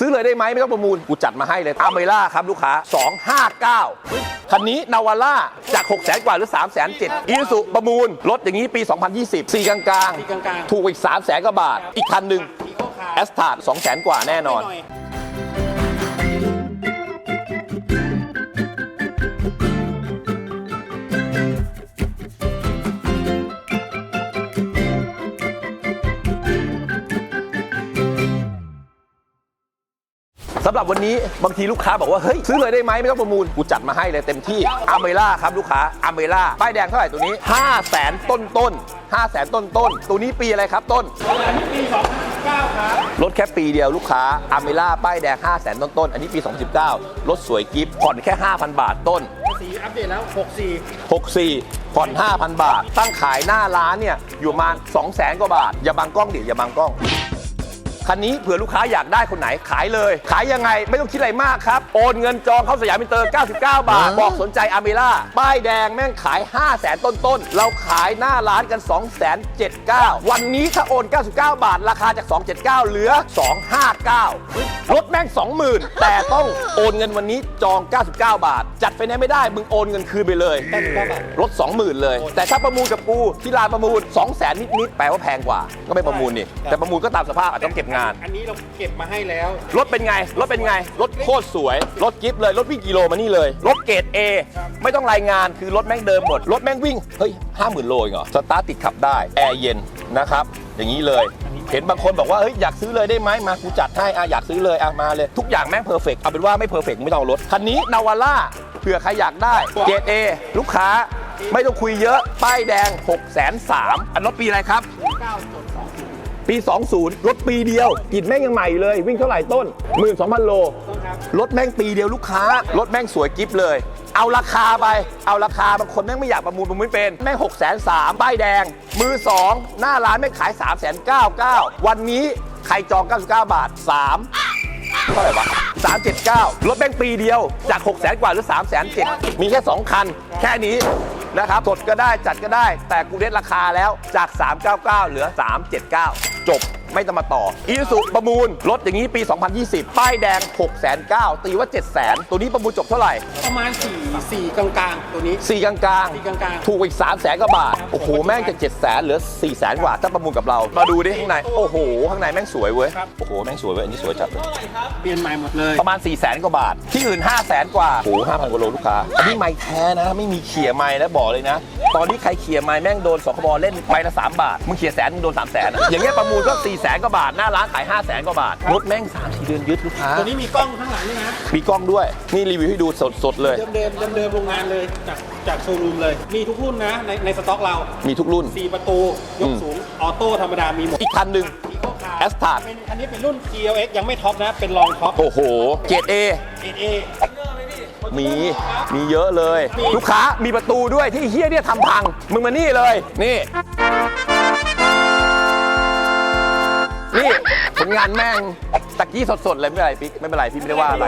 ซื้อเลยได้ไหมไม่ต้องประมูล กูจัดมาให้เลยอเมล่าครับลูกค้า 259 คันนี้นาวาร่าจาก 6 0 0 0 0กว่าหรือ 3 7 0 0 0อีสุประมูลรถอย่างนี้ปี 2020 4 กลางกลางสี่กลางๆถูกอีก 3 0 0 0 0 0กว่าบาท อีกคันหนึ่งแอสตาร์2 0 0 0 0กว่าแน่นอนำหรับวันนี้บางทีลูกค้าบอกว่าเฮ้ยซื้อเลยได้ไหมไม่ต้องประมูลกูจัดมาให้เลยเต็มที่อเมล่าครับลูกค้าอเมล่าป้ายแดงเท่าไหร่ตัวนี้ 5 0 0แสนต้นต้น5 0 0แสนต้นต้นตัวนี้ปีอะไรครับต้นอันนี้ปี2009ครับรถแค่ปีเดียวลูกค้าอเมล่าป้ายแดง 5 0 0แสนต้นต้นอันนี้ปี 2019 รถสวยกิฟต์ผ่อนแค่ 5,000 บาทต้นสีอัปเดตแล้ว 64 64 ผ่อน 5,000 บาท ตั้งขายหน้าร้านเนี่ยอยู่ประมาณ2 0 0แสนกว่าบาท อย่าบังกล้องดิอย่าบังกล้อง คันนี้เผื่อลูกค้าอยากได้คนไหนขายเลย ขายยังไงไม่ต้องคิดอะไรมากครับ โอนเงินจองเข้าสยามมินเตอร์ 99 บาท บอกสนใจอเมล่าป้ายแดงแม่งขาย 5 0 0แสนต้นๆ เราขายหน้าร้านกัน 2 7 9 0 0วันนี้ถ้าโอน 99 บาท ราคาจาก 279 เหลือ 259รถแม่ง 20,000 แต่ต้องโอนเงินวันนี้จอง 99 บาท จัดไฟแนนซ์ไม่ได้มึงโอนเงินคืนไปเลย99บาทรถ20,000 เลย แต่ถ้าประมูลกับกูที่ลานประมูล 2 0 0 0 0 0นิดๆแปลว่าแพงกว่าก็ไม่ประมูลนี่แต่ประมูลก็ตามสภาพอาจจะต้องเก็บงาน อันนี้เราเก็บมาให้แล้ว รถเป็นไง รถเป็นไง รถโคตรสวย รถกิฟต์เลย รถวิ่งกิโลมานี่เลย รถเกรด A ไม่ต้องรายงานคือรถแม่งเดิมหมด รถแม่งวิ่ง เฮ้ยห้าหมื่นโลเองเหรอ สตาร์ทติดขับได้ แอร์เย็นนะครับ อย่างนี้เลย เห็นบางคนบอกว่า เฮ้ย อยากซื้อเลยได้ไหมมากูจัดให้อะอยากซื้อเลยอะมาเลย ทุกอย่างแม่งเพอร์เฟกเอาเป็นว่าไม่เพอร์เฟกไม่ต้องเอารถ คันนี้นาวาร่าเผื่อใครอยากได้ เกรด A ลูกค้าไม่ต้องคุยเยอะ ป้ายแดง 6 3 0 0 0อันรถปีอะไรครับ ปี 20 รถปีเดียวกลินแม่งยังใหม่เลย วิ่งเท่าไหร่ต้น 12,000 โลต้นครับรถแม่งปีเดียวลูกค้า รถแม่งสวยกิฟเลย เอาราคาไป เอาราคาบางคนแม่งไม่อยากประมูลประมูลไม่เป็น แม่ง6 3 0 0 0ป้ายแดง มือ 2 หน้าร้านแม่งขาย 3 9 9 0 0วันนี้ใครจอง 99 บาท 3 เท่าไหร่วะ379 รถแม่งปีเดียวจาก 6 0 0 0 0กว่าหรือ3 7 0 0 0มีแค่ 2 คัน แค่นี้นะครับสดก็ได้จัดก็ได้ แต่กูเด็ดราคาแล้วจาก 399 เหลือ 379 จบ ไม่ต้องมาต่ออีสุประมูลรถอย่างนี้ปี 2020 ป้ายแดง 6 9 0 0 0ตีว่า 7 0 0 0 0ตัวนี้ประมูลจบเท่าไหร่ ประมาณ4 4กลางๆ ตัวนี้ 4 กลางกลางสี่กลางๆ ถูกอีก 3 0 0แสนกว่าบาท โอ้โห แม่งจะ 7 0 0 0 0เหลือ 4 0 0 0 0กว่า ถ้าประมูลกับเรา มาดูดิข้างใน โอ้โห ข้างในแม่งสวยเว้ย โอ้โห แม่งสวยเว้ย อันนี้สวยจัดเลย เปลี่ยนใหม่หมดเลย ประมาณ 4 0 0แสนกว่าบาท ที่อื่น 5 0 0แสนกว่า โอ้โห5,000กว่าโลลูกค้า อันนี้ไม้แท้นะ ไม่มีเขี่ยไม้นะบอกเลยนะ ตอนนี้ใครเขี่ยไม้แม่งโดนสคบเล่นใบละ3บาท มึงเขี่ยแสนมึงโดน3 0 0แสนอย่างเงี้ยประมูลก็4 0 0แสนกว่าบาท หน้าร้านขาย5 0 0แสนกว่าบาท รถแม่ง3 4เดือนยึดลูกค้า ตัวนี้มีกล้องข้างหลังด้วยนะ มีกล้องด้วย นี่รีวิวให้ดูสดๆเลย เดิมเดิมเดิมเดิมโรงงานเลย จากจากโชว์รูมเลย มีทุกรุ่นนะ ในในสต็อกเรา มีทุกรุ่น 4 ประตู ยกสูง ออโต้ธรรมดา มีหมด อีกคันหนึ่งอีโคคาร์ Astar เป็นอันนี้เป็นรุ่น GLX ยังไม่ท็อปนะ เป็นรองท็อป โอ้โห เกรด A เอเอมี มีเยอะเลย ลูกค้ามีประตูด้วยที่เฮียเนี่ยทำพัง มึงมานี่เลย นี่ นี่ผลงานแม่งตะกี้สดๆเลยไม่เป็นไรปิ๊กไม่เป็นไรพี่ไม่ได้ว่าอะไร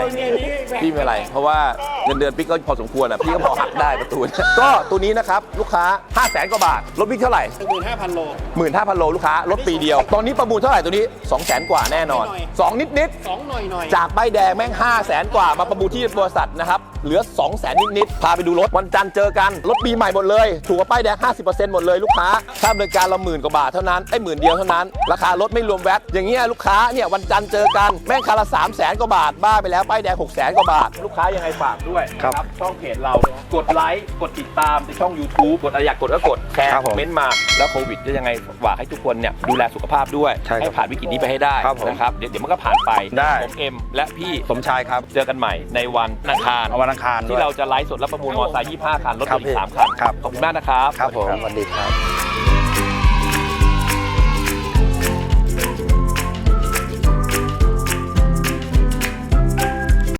พี่ไม่เป็นไร เพราะว่าเงินเดือนปิ๊กก็พอสมควรอะพี่ก็พอหักได้ประตูก็ตัวนี้นะครับลูกค้า 5 0 0แสนกว่าบาทรถวิ่งเท่าไหร่หนึ่งหมื่นห้าพันโล15,000โลลูกค้ารถปีเดียว ตอนนี้ประมูลเท่าไหร่ตัวนี้2 0 0แสนกว่าแน่นอน 2 นิดๆสองหน่อยหน่อยจากใบแดงแม่ง5 0 0แสนกว่ามาประมูลที่บริษัทนะครับ เหลือ 2 0 0แสนนิดๆ พาไปดูรถ วันจันทร์เจอกัน รถปีใหม่หมดเลย ถูกกว่าป้ายแดง 50%หมดเลยลูกค้าค่าบริการเราหมื่นกว่าบาทเท่านั้นไอ้หมื่นเดียวเท่านั้น ราคารถไม่รวมแวตอย่างเงี้ยลูกค้าเนี่ยวันจันทร์เจอกันแม่งคาละ3 0 0แสนกว่าบาทบ้าไปแล้วป้ายแดง6 0แสนกว่าบาท ลูกค้ายังไงฝากด้วยครับช่องเพจเรากดไลค์กดติดตามในช่อง YouTube กดอะไรอยากกดก็กดแชร์ครับคผอมมเมนต์มาแล้วโควิดจะยังไงฝากให้ทุกคนเนี่ยดูแลสุขภาพด้วยใช่ครับให้ผ่านวิกฤตนี้ไปให้ได้ครับผมนะครับเดี๋ยวเดี๋ยวมันก็ผ่านไปได้ ผมเอ็มและพี่ สมชายครับ เจอกันใหม่ในวันอังคารเอาวันอังคารด้ที่วยเราจะไลฟ์สดและประมูลมอเตอร์ไซค์25คันรถครัยบนต์อีพี่ก3คันครับ ขอบคุณมากนะครับ ครับผมสวัสดีครับ